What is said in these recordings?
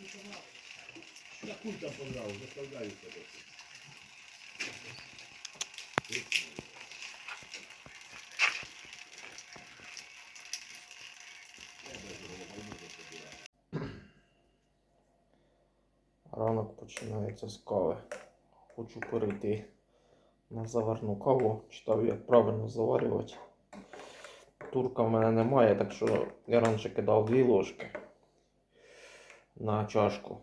Я культа погнал, заставляю тебе. Ранок починається з кави. Хочу перейти на заварну каву. Читав, як правильно заварювати. Турка в мене немає, так що я раніше кидав дві ложки на чашку,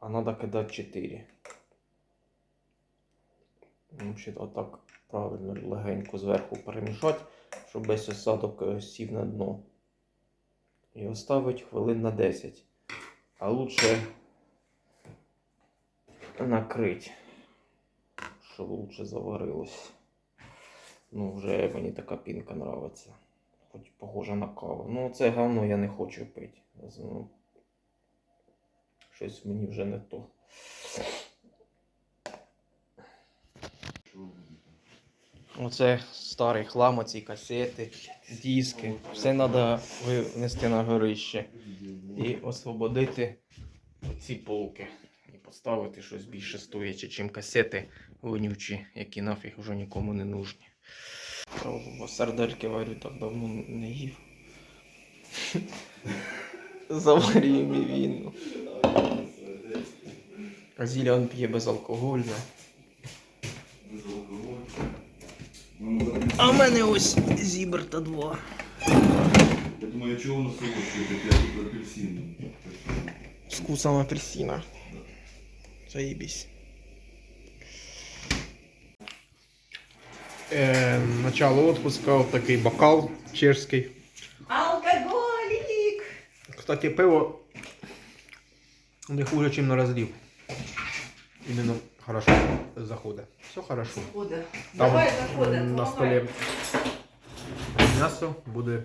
а треба кидати 4. Значить, отак правильно легенько зверху перемішати, щоб весь осадок е, сів на дно. І оставить хвилин на 10. А лучше накрить, щоб лучше заварилось. Ну, вже мені така пінка нравиться. Хоч похоже на каву. Ну, це говно я не хочу пити. Щось мені вже не то. Оце старий хлам, оці касети, диски. Все треба винести на горище і освободити ці полки. І поставити щось більше стояче, чим касети вонючі, які нафіг вже нікому не нужні. Бо сардельки варю так давно не їв. Заварюю мівіну. А зілля п'є безалкогольне. А в мене ось Зіберта 2. Я думаю, чого воно солодке, як я тут апельсин. З вкусом апельсина. Заебись. Е, начало вот такий бокал чешський. Алкоголик! Кстати, пиво не хуже, ніж на розлив. Іменно хорошо заходить. Все хорошо. Заходи. Там Давай заходи. м, на столі м'ясо буде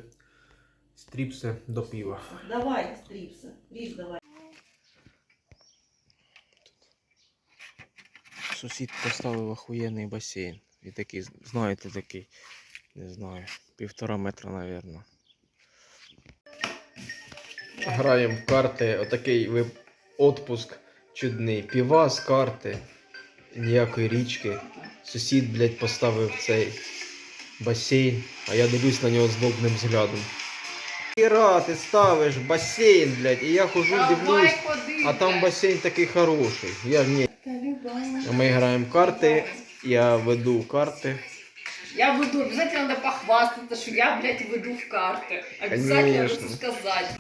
стріпси до пива. Давай, стріпси. Ріж давай. Сусід поставив охуєнний басейн. І такий, знаєте, такий, не знаю, півтора метра, напевно. Граємо в карти, отакий ви... отпуск чудний. Піва з карти, ніякої річки. Сусід, блядь, поставив цей басейн, а я дивлюсь на нього злобним взглядом. Хіра, ти ставиш басейн, блядь, і я хожу, дивлюсь, а там басейн такий хороший. Я ні. Ми граємо карти, я веду карти. Я веду, обязательно надо похвастаться, что я, блядь, веду в карты. Обязательно Конечно. нужно сказать.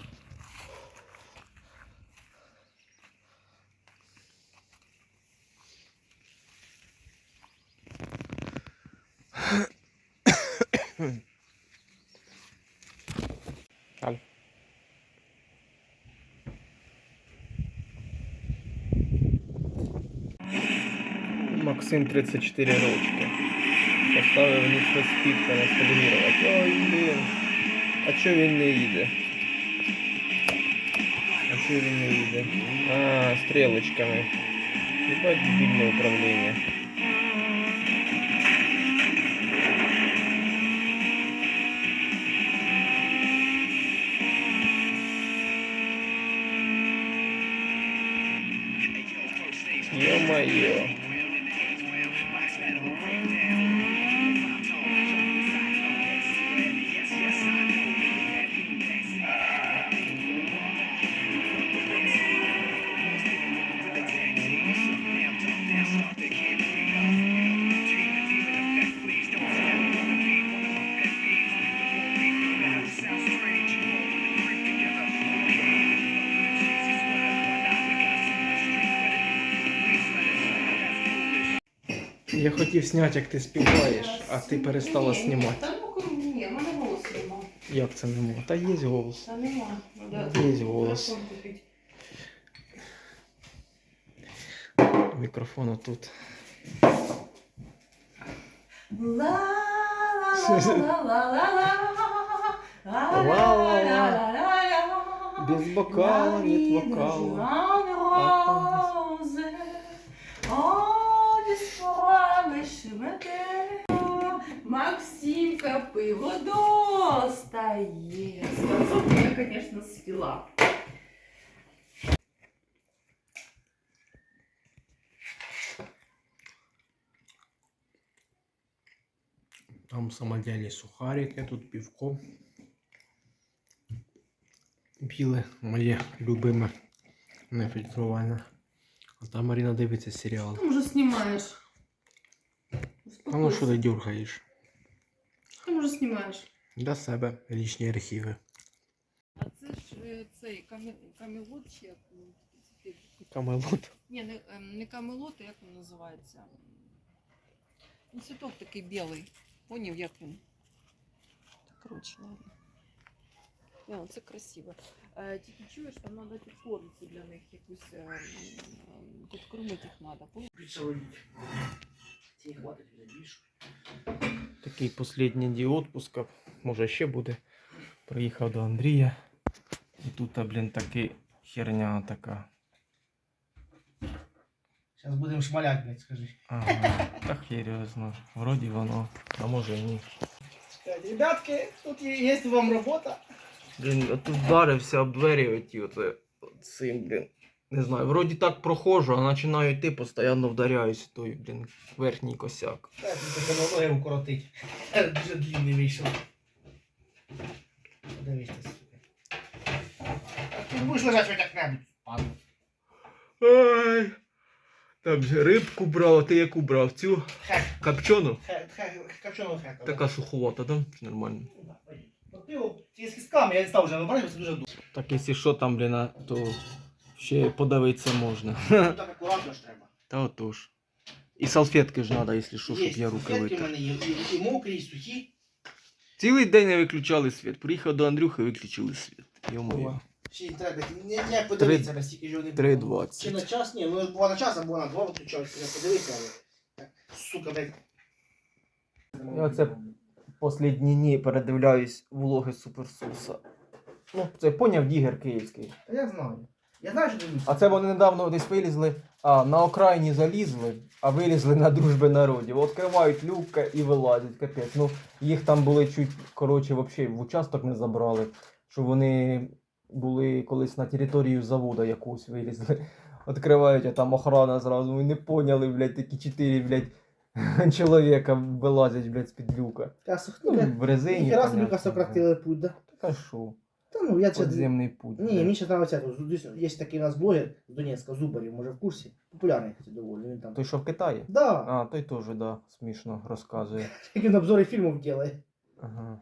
Аль. Максим 34 рочки. Поставив Need for Speed ностальгірувати. Ой, блін. А чого він не їде? А чого він не їде? А, стрілочками. Ебать дебільне управління. you. Хотів зняти, як ти співаєш, а ти перестала Ні, ні, знімати. Та ну ні, в мене голос нема. Як це не можна? Та є голос. Та нема. Надо Є голос. телефон купити. Мікрофон тут. Ла-ла-ла-ла-ла. надоест. Концовку я, конечно, свела. Там самодельні я тут півко. Пили мои любимые, нефільтроване. А там Маріна дивиться серіал. Ти вже знімаєш. А ну що ти дюргаєш? Ти уже снимаешь Для себе річні архіви. А це ж е, цей камі- камелот чи як він? Камелот. Ні, не, ем, не камелот, а як він називається? Ну, цвіток такий білий. Поняв, як він? Так, коротше, ладно. Не, ну, це красиво. Е, тільки чуєш, там треба підкормити для них якусь, е, м, підкормити їх треба. Такий останній дій відпуска. Може ще буде. Приїхав до Андрія. І тут, блін, таки херня така. Сейчас будем шмалять, блядь, скажи. Ага, так серйозно. Вроді воно, а може і ні. Ребятки, тут є вам робота. Блін, а тут вдарився об двері оті оце, цим, блін. Не знаю, вроді так прохожу, а починаю йти, постійно вдаряюсь той, блін, верхній косяк. Так, таке ноги укоротить. Дуже длинний вийшов. Подивись ти, сука. Ти ж будеш лежати хоч як-небудь. Падло. Ай. Там же рибку брав, а ти яку брав? Цю Хек, копчену? хек, хек, копченого хека. Така суховата, да? Чи Нормально. Ну, да, пойди. Ну, ти його ті з кістками, я не став вже набрати, бо це дуже дуже. Так, якщо що там, блін, а, то ще подивитися можна. Тут так акуратно ж треба. Та отож. І салфетки ж треба, якщо що, щоб Є я руки салфетки в витер. мене є, і, і мокрі, і сухі. Цілий день не виключали світ. Приїхав до Андрюхи, виключили світ. Йо-моє. Ще й треба, не, не подивитися, настільки ж не 3.20. Чи на час? Ні, ну була на час, або на два виключався, я подивився, але так, сука, блядь. Я оце Послідні дні передивляюсь влоги Суперсуса. Ну, це поняв дігер київський. Та я знаю. Я знаю, що дивлюся. А це вони недавно десь вилізли, а на окраїні залізли, а вилізли на дружби народів. Відкривають люка і вилазять, капець. Ну, їх там були чуть, коротше, взагалі в участок не забрали, що вони були колись на територію заводу якогось вилізли. Відкривають, а там охорона зразу. Ми не поняли, блядь, такі чотири, блядь, чоловіка вилазять, блядь, з-під люка. Ну, в резині. Ніхера собі понятно. касократили путь, да? Так а що? Ну, я це... Подземний путь. Ні, мені ще нравиться, є такий у нас блогер з Донецька, Зубарів, може в курсі. Популярний, доволі. Він там. Той, що в Китаї? Да, А, той теж, да, смішно розказує. як він обзори фільмів робить. Ага.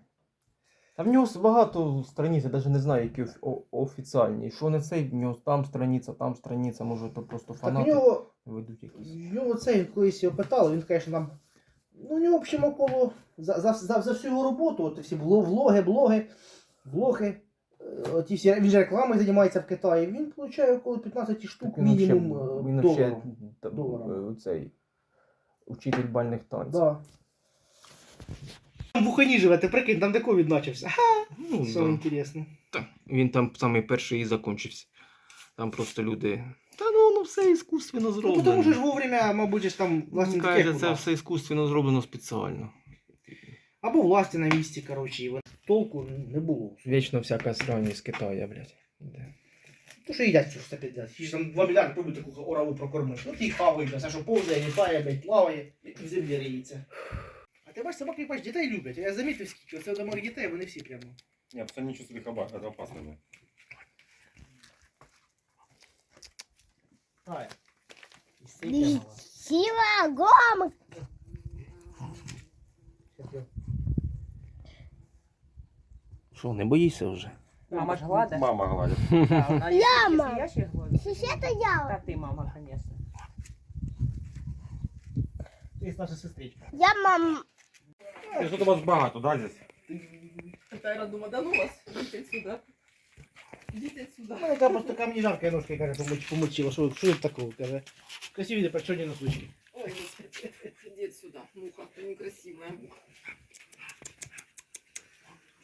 Та в нього багато страниць, я навіть не знаю, які оф- о- офіціальні. Що не цей, в нього там страниця, там страниця, може то просто Так у фанати нього, ведуть якісь. в нього це колись його питали, він, звісно, там. Ну, у нього, в общем, около. За, за, за, за всю його роботу, от всі бло- влоги, блоги, блоги. Е, Оті всі, він же рекламою займається в Китаї. Він отримує около 15 штук Він мінімум вообще- е, він доларів. там, доларів. е, цей учитель бальних танців. Да. В Бухані живе, ти прикинь, там де ковід начався. Ну, да. інтересно. Так, Він там самий перший і закінчився. Там просто люди. Та ну воно все іскусственно Ну, зроблено. тому що ж вовремя, мабуть, ж там Він власні каже, це все іскусственно зроблено спеціально. Або власті на місці, коротше, і от толку не було. Вічно всяка срань з Китаю, блядь. іде. То що їдять цю ж підряд. Ще ж там 2 мільярди пробують таку ораву прокормити. Ну ті хавають, все, що повзає, літає, блядь, плаває, і в землі риється. А ти бачиш, собаки бачиш, дітей люблять. Я замітив скільки. Оце до моїх дітей, вони всі прямо. Нет, просто не чувствую их оба- это опасными. Ай. Сила гом. Що, не боїшся вже? Мама ж гладить. Мама гладит. Да, вона, Я, якщо, я ще гладю. Сусіда я. Та ти, мама, звісно. Це наша сестричка. Я мам. Что-то у вас багато, да, здесь? Тайра думає, да ну вас, ідіть сюди. Ідіть сюди. Ну, яка просто камні жарка ножки, каже, помоч- помочила. Що, що це такого, каже. Красиві перчені носочки. Ой, господи, иди сюда, муха, ты некрасивая муха.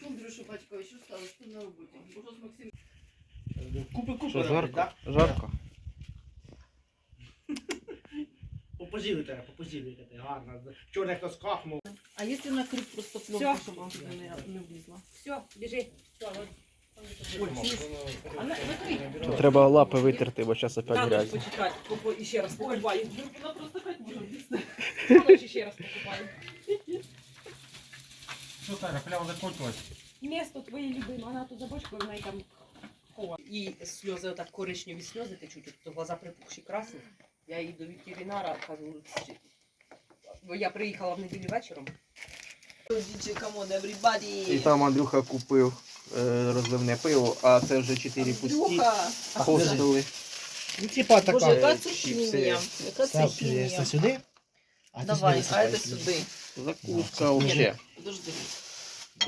Ну, Андрюша, батька, еще стало, что на работе? Боже, с Максимом. Купи купи. Що, робить, жарко? да? Жарко. Попозіруйте, попозіруйте, гарно. Вчора хтось кахнув. А якщо накрити просто Всё. щоб вона не, не влізла? Все, біжи. А на, накрий. Треба лапи витерти, бо зараз опять Надо ж грязь. почекати, і ще раз покупаю. Вона просто так може влізти. Вона ще раз покупаю. Що, Таня, плява закончилась? Место твоє любиме, вона тут за бочкою, вона й там ховає. І сльози, отак коричневі сльози течуть, то глаза припухші красні. Я їй до ветеринара кажу, бо я приїхала в неділю вечором. І там Андрюха купив е, розливне пиво, а це вже 4 пусті. Андрюха, Апостоли. Ну, типа така. Боже, яка це хімія? Яка це Це хімія? сюди. А ти Давай, сюди а це насипай сюди. Закуска вже. Подожди.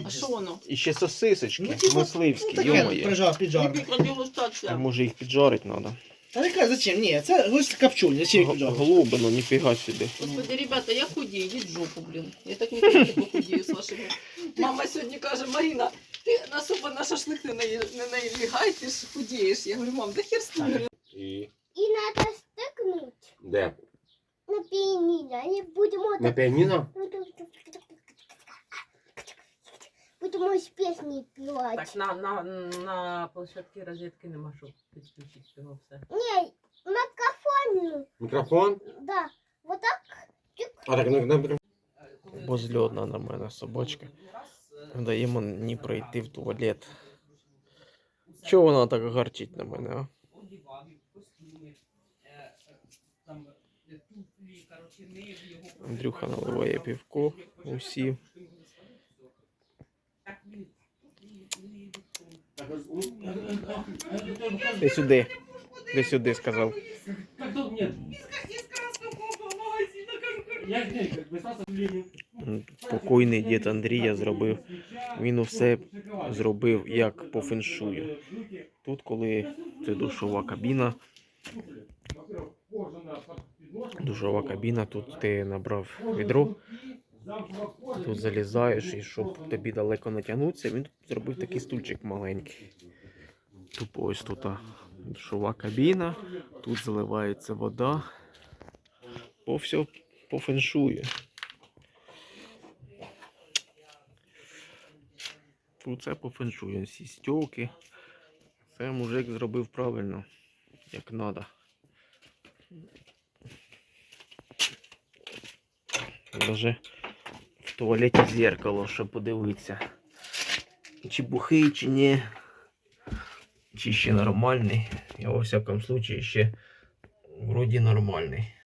А що воно? І ще сосисочки, Ну, типа, мисливські, Таке йомоє. прижар, піджар. Тобі дегустація. Може їх піджарити треба. Та яка, зачем? Ні, це ось копчуні, зачем їх піджар? Голубину, ніфіга сюди. Господи, ребята, я худею, йдіть в жопу, блін. Я так ніколи не похудію з вашими. Мама сьогодні каже, Маріна, ти особо на шашлик не, наї- не наїлігай, ти ж худієш. Я говорю, мам, да хер з тим. І И надо стыкнуть де? на пианино. И будем вот На піаніно? Будем ось песни певать. Так, на, на, на площадці розетки нема, щоб підключити цього все. Не, микрофон. Мікрофон? Да. Вот так. А так, на, на, Бозльодна на мене собачка. Не Дає мені пройти в туалет. Чого вона так гарчить на мене, а? Андрюха наливає півко усі. Ти сюди. Ти сюди сказав. Покойний дід Андрія зробив. Він усе зробив як по феншую. Тут, коли це душова кабіна, душова кабіна, тут ти набрав відро, тут залізаєш, і щоб тобі далеко не тягнутися, він зробив такий стульчик маленький. Тупо ось тут душова кабіна, тут заливається вода. По все по. Тут це по феншую, всі стьоки. Це мужик зробив правильно, як треба. Даже туалеті зеркало, щоб подивитися. Чи бухий, чи ні. Чи ще нормальний. Я во всякому случае ще вроді нормальний.